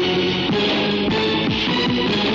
thank you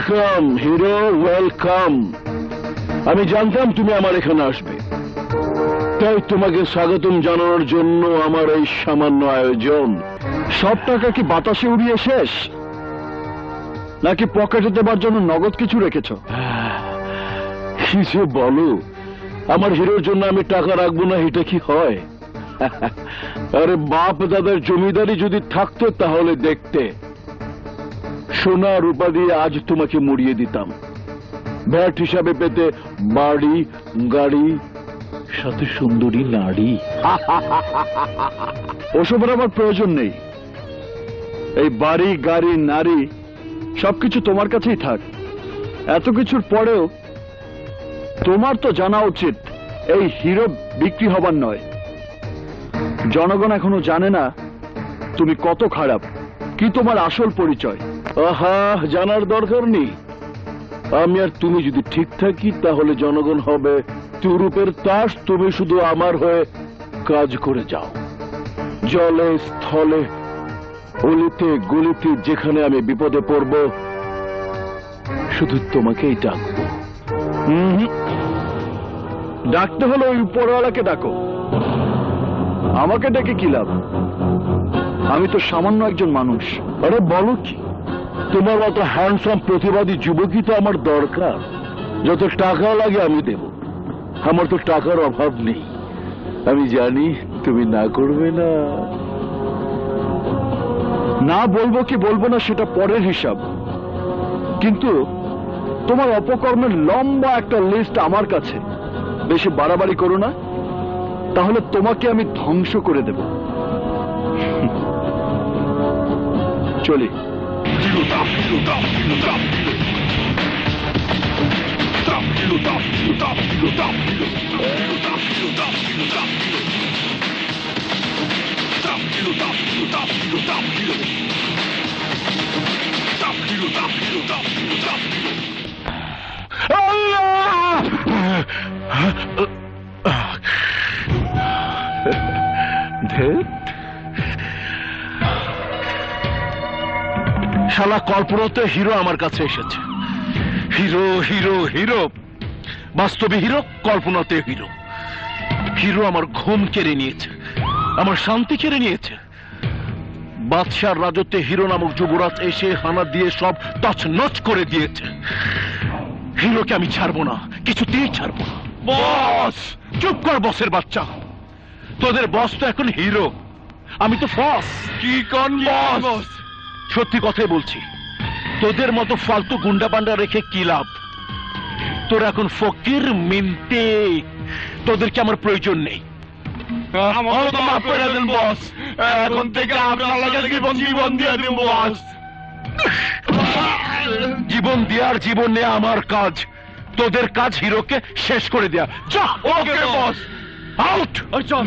welcome, hero, welcome. আমি জানতাম তুমি আমার এখানে আসবে। তাই তোমাকে স্বাগতম জানানোর জন্য আমার এই সামান্য আয়োজন। সব টাকা কি বাতাসে উড়িয়ে শেষ? নাকি পকেটে দেবার জন্য নগদ কিছু রেখেছ? কিছু বলো, আমার হিরোর জন্য আমি টাকা রাখব না, এটা কি হয়? আরে বাপ দাদার জমিদারি যদি থাকতো তাহলে দেখতে। সোনা, রূপা দিয়ে আজ তোমাকে মুড়িয়ে দিতাম। ভ্যাট হিসাবে পেতে বাড়ি, গাড়ি, সাথে সুন্দরী নারী। ওসবের আমার প্রয়োজন নেই। এই বাড়ি, গাড়ি, নারী, সবকিছু তোমার কাছেই থাক। এত কিছুর পরেও তোমার তো জানা উচিত, এই হিরো বিক্রি হবার নয়। জনগণ এখনও জানে না তুমি কত খারাপ, কি তোমার আসল পরিচয়। আহা, জানার দরকার নেই। আমি আর তুমি যদি ঠিক থাকি, তাহলে জনগণ হবে তুরুপের তাস, তুমি শুধু আমার হয়ে কাজ করে যাও। জলে, স্থলে, অলিতে, গলিতে, যেখানে আমি বিপদে পড়ব, শুধু তোমাকেই ডাকবো। ডাকতে হলে ওই উপরওয়ালাকে ডাকো। আমাকে ডেকে কি লাভ? আমি তো সামান্য একজন মানুষ। আরে বলো কি? তোমার মতো হ্যান্ডসাম প্রতিবাদী যুবকই তো আমার দরকার। যত টাকা লাগে, আমি দেব। আমার তো টাকার অভাব নেই। আমি জানি তুমি না করবে না। না বলব কি বলব না, সেটা পরের হিসাব। কিন্তু তোমার অপকর্মের লম্বা একটা লিস্ট আমার কাছে। বেশি বাড়াবাড়ি করো না। তাহলে তোমাকে আমি ধ্বংস করে দেব। চলি। Allah! শালা কল্পনাতে হিরো আমার কাছে এসেছে। Hero hero hero. বাস্তবে হিরো কল্পনাতে হিরো। হিরো আমার ঘুম কেড়ে নিয়েছে আমার শান্তি কেড়ে নিয়েছে। বাদশার রাজত্বে হিরো নামক যুবরাজ এসে হানা দিয়ে সব তছনছ করে দিয়েছে। হিরোকে আমি ছাড়বো না কিছুতেই ছাড়বো না। বস! চুপ কর বসের বাচ্চা। তোদের বস তো এখন হিরো। আমি তো ফস কি কোন বস? সত্যি কথাই বলছি তোদের মতো ফালতু গুন্ডা পান্ডা রেখে কি লাভ? তোর এখন ফকির মিনতে তোদেরকে আমার প্রয়োজন নেই। এখন থেকে জীবন জীবন দিয়ে বস। জীবন দেওয়ার জীবন নেওয়া আমার কাজ তোদের কাজ হিরোকে শেষ করে দেয়া। যা ওকে বস। আউট চল।